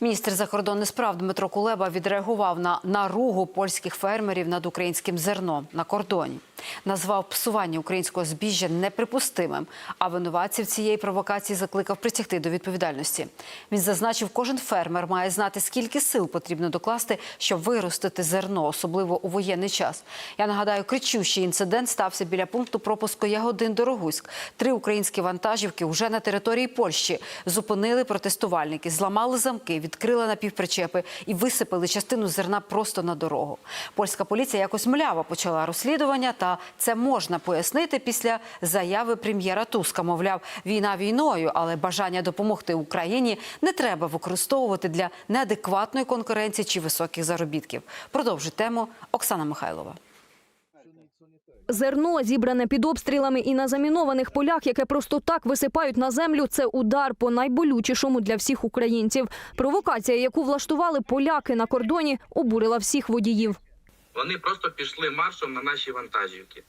Міністр закордонних справ Дмитро Кулеба відреагував на наругу польських фермерів над українським зерном на кордоні. Назвав псування українського збіжжя неприпустимим, а винуватців цієї провокації закликав притягти до відповідальності. Він зазначив, кожен фермер має знати, скільки сил потрібно докласти, щоб виростити зерно, особливо у воєнний час. Я нагадаю, кричущий інцидент стався біля пункту пропуску Ягодин Дорогуськ. Три українські вантажівки вже на території Польщі зупинили протестувальники, зламали замки, відкрили напівпричепи і висипали частину зерна просто на дорогу. Польська поліція якось мляво почала розслідування, та це можна пояснити після заяви прем'єра Туска. Мовляв, війна війною, але бажання допомогти Україні не треба використовувати для неадекватної конкуренції чи високих заробітків. Продовжить тему Оксана Михайлова. Зерно, зібране під обстрілами і на замінованих полях, яке просто так висипають на землю, це удар по найболючішому для всіх українців. Провокація, яку влаштували поляки на кордоні, обурила всіх водіїв. Вони просто пішли маршем на наші вантажівки.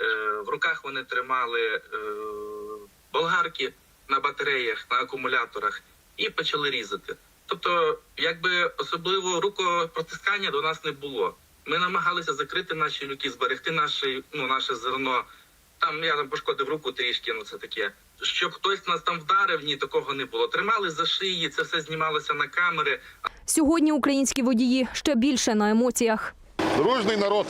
Е, в руках вони тримали е, болгарки на батареях, на акумуляторах і почали різати. Тобто, якби особливо рукопротискання до нас не було. Ми намагалися закрити наші люки, зберегти наше, ну, наше зерно. Там я там пошкодив руку трішки, ну це таке. Щоб хтось нас там вдарив, ні, такого не було. Тримали за шиї, це все знімалося на камери. Сьогодні українські водії ще більше на емоціях. Дружний народ,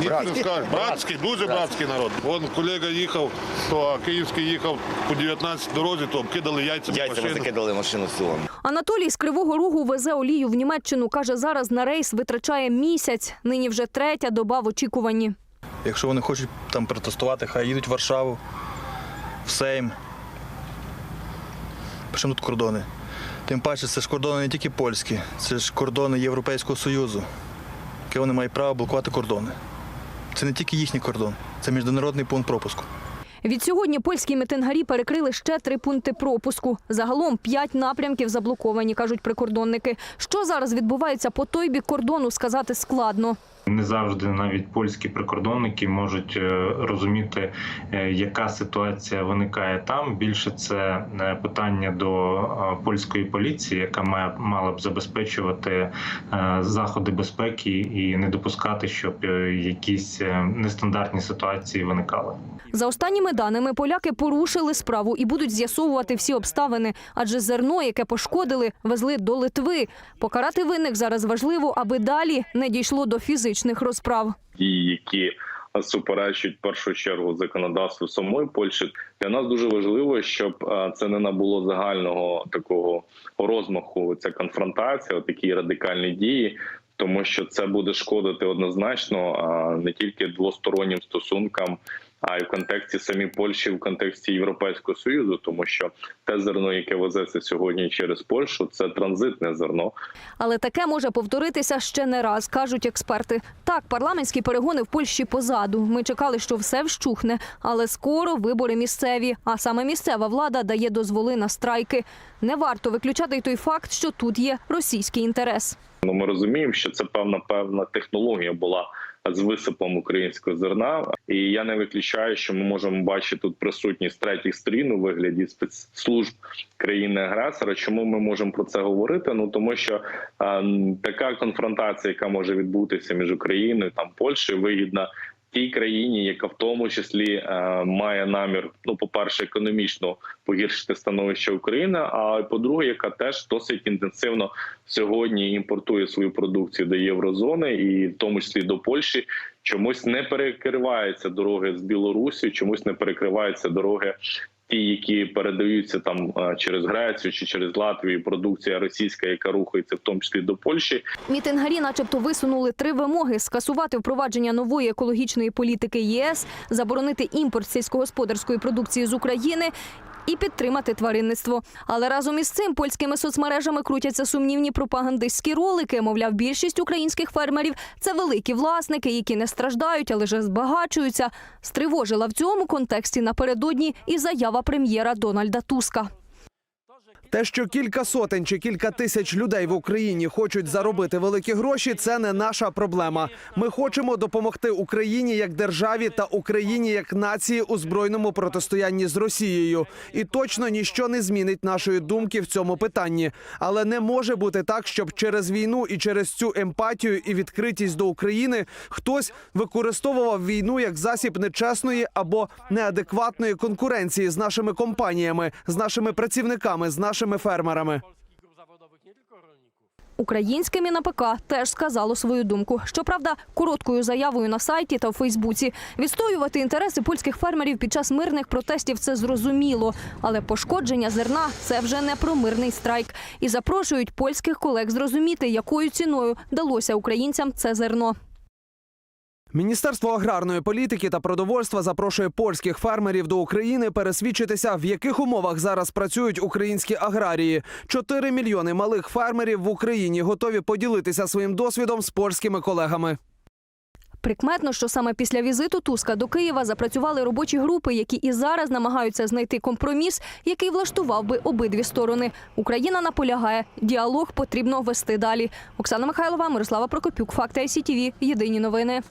ніхто не скаже. Братський, дуже братський народ. Вон колега їхав, то київський їхав по 19 дорозі, то обкидали яйцями Яйцями машину. закидали машину силом. Анатолій з Кривого Рогу везе олію в Німеччину. Каже, зараз на рейс витрачає місяць. Нині вже третя доба в очікуванні. Якщо вони хочуть там протестувати, хай їдуть в Варшаву, в Сейм. Причому тут кордони. Тим паче, це ж кордони не тільки польські, це ж кордони Європейського Союзу, яке вони мають право блокувати кордони. Це не тільки їхній кордон, це міжнародний пункт пропуску. Від сьогодні польські митингарі перекрили ще три пункти пропуску. Загалом п'ять напрямків заблоковані, кажуть прикордонники. Що зараз відбувається по той бік кордону, сказати складно. Не завжди навіть польські прикордонники можуть е, розуміти, е, яка ситуація виникає там. Більше це е, питання до польської поліції, яка має мала б забезпечувати заходи безпеки і не допускати, щоб якісь нестандартні ситуації виникали. За останніми даними, поляки порушили справу і будуть з'ясовувати всі обставини, адже зерно, яке пошкодили, везли до Литви. Покарати винних зараз важливо, аби далі не дійшло до фізичних розправ. дії, які суперечать першу чергу законодавству самої Польщі. Для нас дуже важливо, щоб е, це не набуло загального такого розмаху. Ця конфронтація, такі радикальні дії. Тому що це буде шкодити однозначно а, не тільки двостороннім стосункам, а й в контексті самі Польщі, в контексті Європейського союзу, тому що те зерно, яке везеться сьогодні через Польщу, це транзитне зерно. Але таке може повторитися ще не раз, кажуть експерти. Так, парламентські перегони в Польщі позаду. Ми чекали, що все вщухне, але скоро вибори місцеві. А саме місцева влада дає дозволи на страйки. Не варто виключати й той факт, що тут є російський інтерес. Ну, ми розуміємо, що це певна певна технологія була з висипом українського зерна, і я не виключаю, що ми можемо бачити тут присутність третіх сторін у вигляді спецслужб країни-агресора. Чому ми можемо про це говорити? Ну тому що е, така конфронтація, яка може відбутися між Україною там Польщею, вигідна. Тій країні, яка в тому числі е, має намір, ну по перше, економічно погіршити становище України. А по-друге, яка теж досить інтенсивно сьогодні імпортує свою продукцію до єврозони, і в тому числі до Польщі, чомусь не перекриваються дороги з Білорусі, чомусь не перекриваються дороги. Ті, які передаються там е, через Грецію чи через Латвію, продукція російська, яка рухається в тому числі до Польщі, Мітингарі, начебто, висунули три вимоги: скасувати впровадження нової екологічної політики ЄС, заборонити імпорт сільськогосподарської продукції з України. І підтримати тваринництво. Але разом із цим польськими соцмережами крутяться сумнівні пропагандистські ролики. Мовляв, більшість українських фермерів це великі власники, які не страждають, але ж збагачуються. Стривожила в цьому контексті напередодні і заява прем'єра Дональда Туска. Те, що кілька сотень чи кілька тисяч людей в Україні хочуть заробити великі гроші, це не наша проблема. Ми хочемо допомогти Україні як державі та Україні як нації у збройному протистоянні з Росією. І точно ніщо не змінить нашої думки в цьому питанні. Але не може бути так, щоб через війну і через цю емпатію і відкритість до України хтось використовував війну як засіб нечесної або неадекватної конкуренції з нашими компаніями, з нашими працівниками, з нашими фермерами. Українське МінАПК теж сказало свою думку. Щоправда, короткою заявою на сайті та в Фейсбуці відстоювати інтереси польських фермерів під час мирних протестів це зрозуміло. Але пошкодження зерна це вже не про мирний страйк. І запрошують польських колег зрозуміти, якою ціною далося українцям це зерно. Міністерство аграрної політики та продовольства запрошує польських фермерів до України пересвідчитися, в яких умовах зараз працюють українські аграрії. Чотири мільйони малих фермерів в Україні готові поділитися своїм досвідом з польськими колегами. Прикметно, що саме після візиту Туска до Києва запрацювали робочі групи, які і зараз намагаються знайти компроміс, який влаштував би обидві сторони. Україна наполягає, діалог потрібно вести далі. Оксана Михайлова, Мирослава Прокопюк, Факти ICTV. Єдині новини.